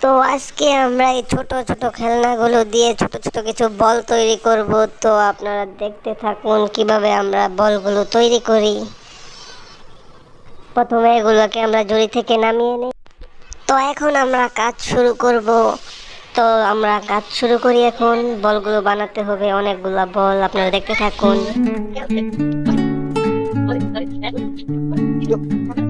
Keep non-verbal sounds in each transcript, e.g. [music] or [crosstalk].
তো আজকে আমরা এই ছোট ছোট খেলনাগুলো দিয়ে ছোট ছোট কিছু বল তৈরি করব। তো আপনারা দেখতে থাকুন কীভাবে আমরা বলগুলো তৈরি করি। প্রথমে এগুলোকে আমরা জড়ি থেকে নামিয়ে নিই। তো এখন আমরা কাজ শুরু করব। তো আমরা কাজ শুরু করি এখন। বলগুলো বানাতে হবে অনেকগুলা বল আপনারা দেখতে থাকুন। [laughs] [laughs]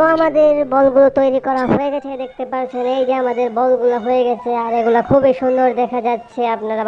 তো আমাদের বলগুলো তৈরি করা হয়ে গেছে, দেখতে পাচ্ছেন। এই যে আমাদের বলগুলো হয়ে গেছে, আর এগুলো খুবই সুন্দর দেখা যাচ্ছে, আপনারা